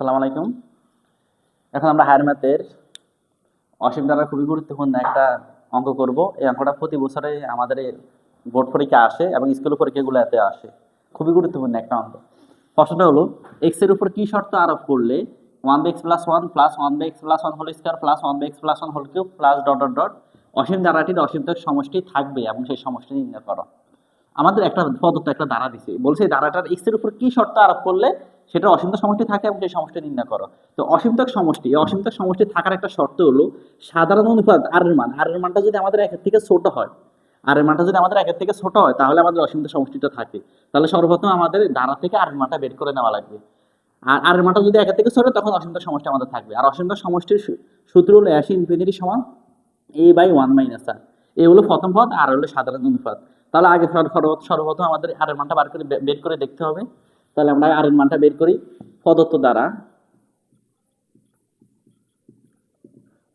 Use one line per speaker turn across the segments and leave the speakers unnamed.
আসসালামু আলাইকুম। এখন আমরা হায়ার ম্যাথের অসীম দ্বারা খুবই গুরুত্বপূর্ণ একটা অঙ্ক করব। এই অঙ্কটা প্রতি বছরে আমাদের বোর্ড পরীক্ষা আসে এবং স্কুল পরীক্ষাগুলোতে আসে। খুবই গুরুত্বপূর্ণ একটা অঙ্ক। প্রশ্নটা হলো এক্সের উপর কি শর্ত আরোপ করলে one by X plus one plus one by X plus one whole square plus one by X plus one whole cube plus dot dot dot অসীম দ্বারাটির অসীমতক সমষ্টি থাকবে এবং সেই সমষ্টি নির্ণয় করো। আমাদের একটা প্রদত্ত একটা ধারা দিছে। বলছে এই ধারাটার এক্সের উপর কি শর্ত আরোপ করলে সেটা অসীমতক সমষ্টি থাকে এবং সেই সমষ্টি নির্ণয় করো। তো অসীমতক সমষ্টি, এই অসীমতক সমষ্টি থাকার একটা শর্ত হলো সাধারণ অনুপাত আর এর মান। আর এর মানটা যদি আমাদের একের থেকে ছোট হয় আর এর মানটা যদি আমাদের একের থেকে ছোট হয়, তাহলে আমাদের অসীমত সমষ্টিটা থাকে। তাহলে সর্বপ্রথম আমাদের ধারা থেকে আর এর মানটা বের করে নেওয়া লাগবে। আর আর এর মানটা যদি একের থেকে ছোট তখন অসীমত সমষ্টি আমাদের থাকবে। আর অসীমত সমষ্টির সূত্র হলো অ্যাসি ইনফিনিটি সমান A by one minus R A হলো প্রথম পদ, আর হলো সাধারণ অনুপাত। তাহলে আগে সর্ব- সর্ব- সর্বপ্রথম আমাদের আর এর মানটা বার করে বের করে দেখতে হবে। তাহলে আমরা আর মানটা বের করি। প্রদত্ত দ্বারা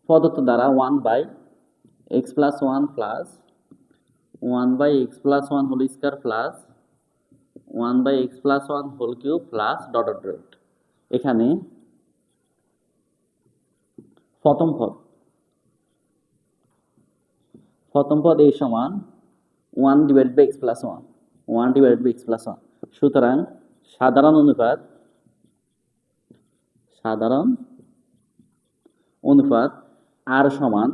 প্রদত্ত দ্বারা one by X plus one plus one by X plus one whole square plus one by X plus one whole cube plus dot dot dot এখানে প্রথম পদ প্রথম পদ এই সমান one divide by X plus one one divide by X plus one সুতরাং সাধারণ অনুপাত সাধারণ অনুপাত আর সমান,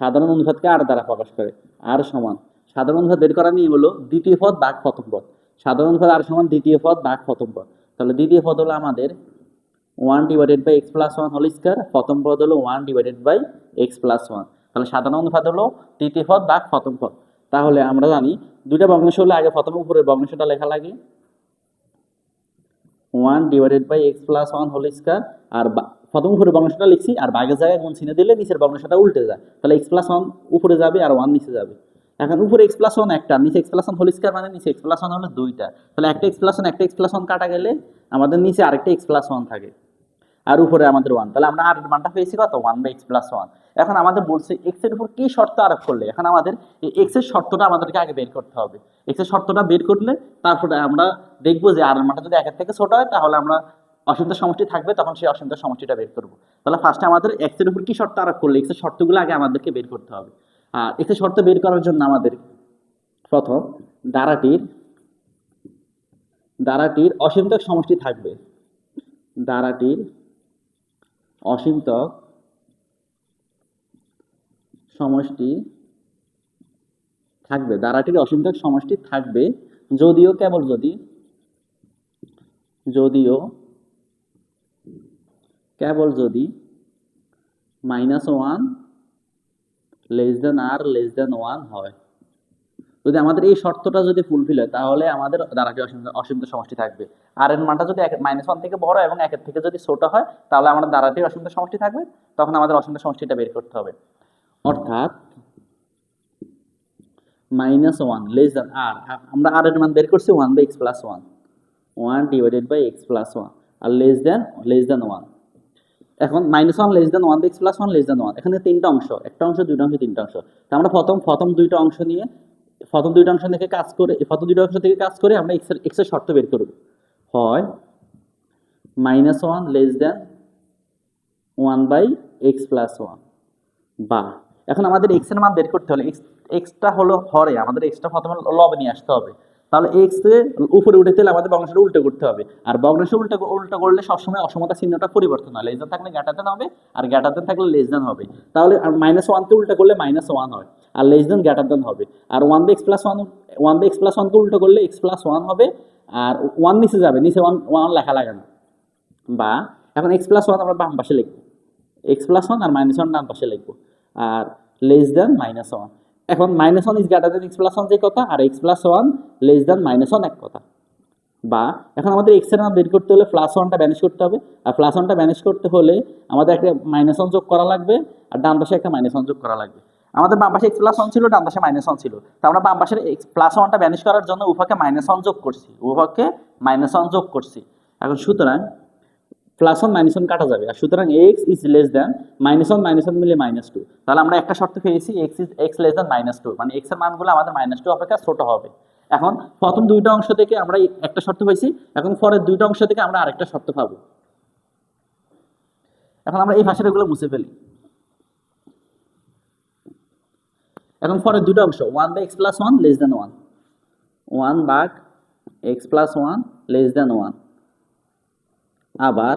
সাধারণ অনুপাতকে আর দ্বারা প্রকাশ করে আর সমান, সাধারণ অনুপাত বের করা নিয়ে হলো দ্বিতীয় পদ ভাগ প্রথম পদ, সাধারণ অনুপাত আর সমান দ্বিতীয় পদ ভাগ প্রথম পদ, তাহলে দ্বিতীয় পদ হলো আমাদের one divided by X plus one whole square প্রথম পদ হলো one divided by X plus one তাহলে সাধারণ অনুপাত হলো তৃতীয় পদ ভাগ প্রথম পদ, তাহলে আমরা জানি দুইটা ভগ্নাংশ হলে আগে প্রথম উপরের ভগ্নাংশটা লেখা লাগে one divided by x plus one whole square আর প্রথম উপরে ভগ্নাংশটা লিখছি, আর বাঘের জায়গায় গুণ চিনে দিলে নিচের ভগ্নাংশটা উল্টে যায়। তাহলে এক্স প্লাস ওয়ান উপরে যাবে আর ওয়ান নিচে যাবে। এখন উপরে এক্স প্লাস ওয়ান একটা, নিচে x plus one whole square মানে নিচে এক্স প্লাস ওয়ান হলো দুইটা। তাহলে একটা এক্স প্লাস ওয়ান একটা এক্স প্লাস ওয়ান কাটা গেলে আমাদের নিচে আরেকটা এক্স প্লাস ওয়ান থাকে। আর উপরে আমাদের ওয়ান তাহলে আমরা আর মানটা পেয়েছি কত? One by x plus one এখন আমাদের বলছে এক্সের উপর কি শর্ত আরোপ করলে? এখন আমাদের এক্সের শর্তটা আমাদেরকে আগে বের করতে হবে। এক্সের শর্তটা বের করলে তারপরে আমরা দেখব যে আর মানটা যদি একের থেকে ছোট হয়, তাহলে আমরা অসীমত সমষ্টি থাকবে, তখন সেই অসীমত সমষ্টিটা বের করব। তাহলে ফার্স্টে আমাদের এক্সের উপর কি শর্ত আরোপ করলে? এক্সের শর্তগুলো আগে আমাদেরকে বের করতে হবে। আর এক্সের শর্ত বের করার জন্য আমাদের প্রথম দ্বারাটির দ্বারাটির অসীমতক সমষ্টি থাকবে। দ্বারাটির অসীমতক সমষ্টি থাকবে। দ্বারাটির অসীমতক সমষ্টি থাকবে। যদিও, কেবল যদি, যদিও, কেবল যদি মাইনাস ওয়ান লেস দেন আর লেস দেন ওয়ান হয়। যদি আমাদের এই শর্তটা যদি ফুলফিল হয়, তাহলে আমাদের অসীম অসীমিত সমষ্টি থাকবে? আর এর মানটা যদি মাইনাস ওয়ান থেকে বড় এবং একের থেকে যদি ছোট হয়, তাহলে আমাদের দ্বারাটি অসীমিত সমষ্টি থাকবে, তখন আমাদের অসীমিত সমষ্টিটা বের করতে হবে। অর্থাৎ মাইনাস ওয়ান লেস দেন আর আমরা আর এর মান বের করছি one by x plus one one divided by x plus one R less than less than one এখন minus one less than one x plus one less than one এখানে তিনটা অংশ, একটা অংশ, দুইটা অংশ, তিনটা অংশ। তা আমরা প্রথম প্রথম দুইটা অংশ নিয়ে প্রথম দুইটা অংশ থেকে কাজ করে প্রথম দুইটা অংশ থেকে কাজ করে আমরা এক্সের এক্সের শর্ত বের করব। হয় minus one less than one by x plus one বা, এখন আমাদের এক্সের মান বের করতে হলে এক্স এক্সটা হলো হরে, আমাদের এক্সটা প্রথমে লবে নিয়ে আসতে হবে। তাহলে এক্স উপরে উঠে দিলে আমাদের ভগ্নাংশটা উল্টো করতে হবে। আর ভগ্নাংশ উল্টো উল্টো করলে সবসময় অসমতা চিহ্নটা পরিবর্তন হয়। লেস থাকলে গ্যাটারদেন হবে আর গ্যাটারদেন থাকলে লেস দেন হবে। তাহলে মাইনাস ওয়ানকে উল্টো করলে মাইনাস ওয়ান হয়। আর লেস দেন গ্যাটারদেন হবে। আর one by x plus one one by x plus one উল্টো করলে এক্স প্লাস ওয়ান হবে, আর ওয়ান নিচে যাবে, নিচে ওয়ান ওয়ান লেখা লাগে না। বা এখন এক্স প্লাস ওয়ান আমরা বাম পাশে লিখব। এক্স প্লাস ওয়ান আর মাইনাস ওয়ান ডান পাশে লিখব। আর লেস দেন মাইনাস ওয়ান এখন minus one is greater than x plus one যে কথা, আর x plus one less than minus one এক কথা। বা এখন আমাদের এক্সের মান বের করতে হলে প্লাস ওয়ানটা ব্যানিশ করতে হবে। আর প্লাস ওয়ানটা ব্যানিশ করতে হলে আমাদের একটা মাইনাস ওয়ান যোগ করা লাগবে, আর ডান পাশে একটা মাইনাস ওয়ান যোগ করা লাগবে। আমাদের বাম পাশে এক্স প্লাস ওয়ান ছিল, ডান পাশে মাইনাস ওয়ান ছিল। তো আমরা বাম পাশের এক্স প্লাস ওয়ানটা ব্যানিশ করার জন্য উভয়কে মাইনাস ওয়ান যোগ করছি। উভয়কে মাইনাস ওয়ান যোগ করছি। এখন সুতরাং প্লাস ওয়ান মাইনাস ওয়ান কাটা যাবে। আর সুতরাং x is less than minus one minus one মিলে মাইনাস টু তাহলে আমরা একটা শর্ত পেয়েছি x is x less than minus two মানে এক্সের মানগুলো আমাদের মাইনাস টু অপেক্ষা ছোট হবে। এখন প্রথম দুইটা অংশ থেকে আমরা একটা শর্ত পাইছি, এখন পরের দুইটা অংশ থেকে আমরা আরেকটা শর্ত পাবো। এখন আমরা এই ভাষার এগুলো মুছে ফেলি। এখন পরের দুটো অংশ one by x plus one less than one one by x plus one less than one আবার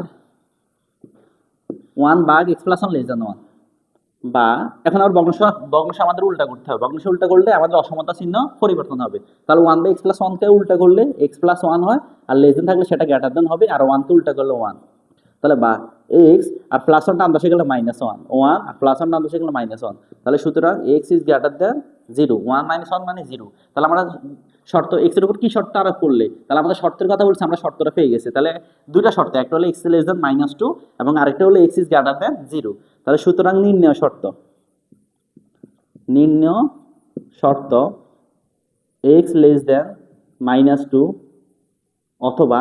one by x plus one less than one বা এখন আবার ভগ্নাংশ ভগ্নাংশ আমাদের উল্টা করতে হবে। ভগ্নাংশ উল্টা করলে আমাদের অসমতা চিহ্ন পরিবর্তন হবে। তাহলে ওয়ান বাই এক্স প্লাস ওয়ানকে উল্টা করলে এক্স প্লাস ওয়ান হয়, আর লেস দেন থাকলে সেটা গ্রেটার দেন হবে, আর ওয়ানকে উল্টা করলে ওয়ান তাহলে বা এক্স আর প্লাস ওয়ান টান বসে গেলে মাইনাস ওয়ান ওয়ান আর প্লাস ওয়ান টান বসে গেলে মাইনাস ওয়ান তাহলে সুতরাং x is greater than zero one minus one মানে জিরো তাহলে আমরা শর্ত এক্সের উপর কি শর্ত আরোপ করলে? তাহলে আমাদের শর্তের কথা বলছি, আমরা শর্তটা পেয়ে গেছি। তাহলে দুইটা শর্ত, একটা হলো x less than minus two এবং আরেকটা হলো x is greater than zero তাহলে সুতরাং নির্ণয় শর্ত। নির্ণয় শর্ত x less than minus two অথবা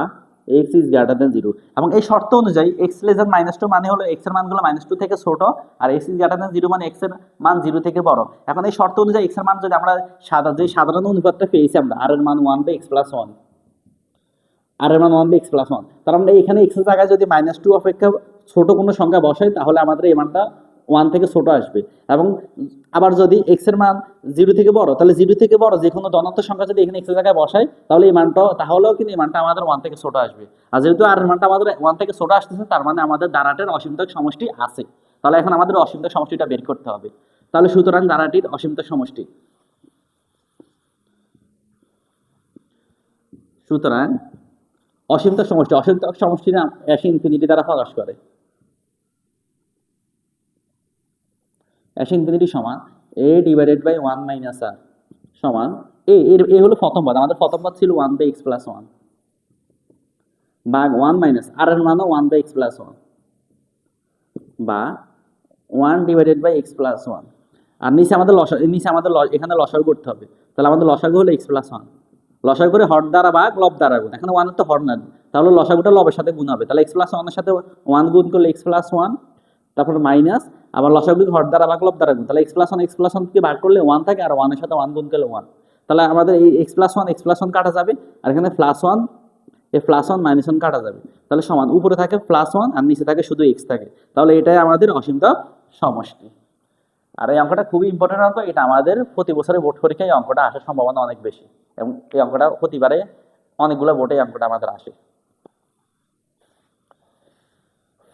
x is greater than zero এবং এই শর্ত অনুযায়ী এক্স লেস মাইনাস টু মানে হলো এক্সের মানগুলো মাইনাস টু থেকে ছোট আর x is greater than zero মানে এক্সের মান জিরো থেকে বড়। এখন এই শর্ত অনুযায়ী এক্সের মান যদি আমরা সাদা যে সাধারণ অনুপাতটা পেয়েছি আমরা আর এর মান one by x plus one আর এর মান one by x plus one তার আমরা এখানে এক্সের জায়গায় যদি মাইনাস টু অপেক্ষা ছোট কোনো সংখ্যা বসাই, তাহলে আমাদের এই মানটা ওয়ান থেকে ছোট আসবে। এবং আবার যদি এক্সের মান জিরো থেকে বড়, তাহলে জিরো থেকে বড় যে কোনো ধনাত্মক সংখ্যা যদি এখানে এক্সের জায়গায় বসাই, তাহলে এই মানটা তাহলেও কিন্তু এই মানটা আমাদের ওয়ান থেকে ছোট আসবে। আর যেহেতু আর মানটা আমাদের ওয়ান থেকে ছোট আসতেছে, তার মানে আমাদের দ্বারাটের অসীমতক সমষ্টি আছে। তাহলে এখন আমাদের অসীমতক সমষ্টিটা বের করতে হবে। তাহলে সুতরাং দ্বারাটির অসীমতক সমষ্টি। সুতরাং অসীমতক সমষ্টি অসীমতক সমষ্টি না অ্যাশ ইনফিনিটি দ্বারা প্রকাশ করে। অ্যাশ ইনফিনিটি সমান a divided by one minus r সমান এ এর, এ হলো প্রথম পদ। আমাদের প্রথম পদ ছিল one by x plus one বা ওয়ান মাইনাস আর এর মানও one by x plus one বা one divided by x plus one আর নিচে আমাদের লসা, নিচে আমাদের এখানে লসাগু করতে হবে। তাহলে আমাদের লসাগু হলো এক্স প্লাস ওয়ান লসাগু করে হর দ্বারা ভাগ লব দ্বারা গুণ। এখানে ওয়ানের তো হর না। তাহলে লসাগুটা লবের সাথে গুণ হবে। তাহলে এক্স প্লাস ওয়ানের সাথে ওয়ান গুণ করলে এক্স প্লাস ওয়ান তারপর মাইনাস আবার লসাগু হর দ্বারা ভাগ লব দ্বারা গুণ? তাহলে x plus one x plus ওয়ানকে ভাগ করলে ওয়ান থাকে আর ওয়ানের সাথে ওয়ান গুণ করলে ওয়ান তাহলে আমাদের এই x plus one x plus one কাটা যাবে আর এখানে প্লাস ওয়ান এই প্লাস ওয়ান মাইনাস ওয়ান কাটা যাবে। তাহলে সমান, উপরে থাকে প্লাস ওয়ান আর নিচে থাকে শুধু এক্স থাকে। তাহলে এটাই আমাদের অসীমতা সমষ্টি। আর এই অঙ্কটা খুবই ইম্পর্টেন্ট অঙ্ক, এটা আমাদের প্রতি বছরের বোর্ড পরীক্ষায় এই অঙ্কটা আসার সম্ভাবনা অনেক বেশি। এবং এই অঙ্কটা প্রতিবারে অনেকগুলো বোর্ডে অঙ্কটা আমাদের আসে।